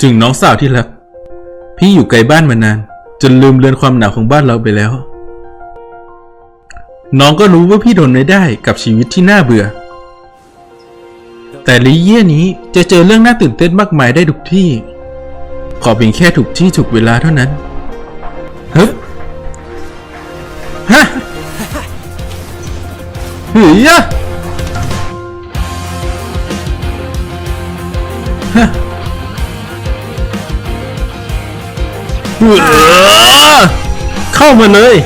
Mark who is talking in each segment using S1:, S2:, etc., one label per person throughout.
S1: ถึงน้องสาวที่รัก พี่อยู่ไกลบ้านมานาน จนลืมเลือนความหนาวของบ้านเราไปแล้ว น้องก็รู้ว่าพี่ทนไม่ได้กับชีวิตที่น่าเบื่อ แต่ลีเย่นี้จะเจอเรื่องน่าตื่นเต้นมากมายได้ทุกที่ ขอเพียงแค่ถูกที่ถูกเวลาเท่านั้นฮึฮะเฮ้ยฮะ เอ้อเข้ามาเลย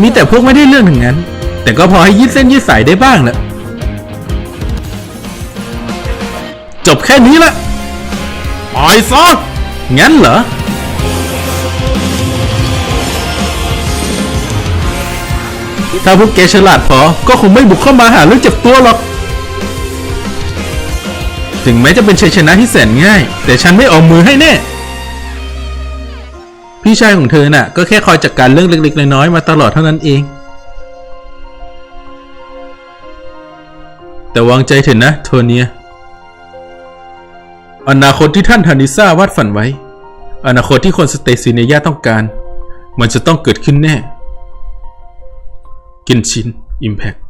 S1: มีแต่พวกไม่ได้เรื่องถึงนั้น แต่ก็พอให้ยืดเส้นยืดสายได้บ้างแหละจบแค่นี้ละปล่อยซะงั้นเหรอ ถ้าพวกแกฉลาดพอ ก็คงไม่บุกเข้ามาหาเรื่องเจ็บตัวหรอก ถึงแม้จะเป็นชัยชนะที่แสนง่าย แต่ฉันไม่เอามือให้แน่ พี่ชายของเธอน่ะ ก็แค่คอยจัดกการเรื่องเล็กๆน้อยๆมาตลอดเท่านั้นเอง แต่วางใจเถอะนะ โทเนีย อนาคตที่ท่านธานิซ่าวาดฝันไว้ อนาคตที่คนสเตซิเนียต้องการ มันจะต้องเกิดขึ้นแน่ กินชินอิมแพค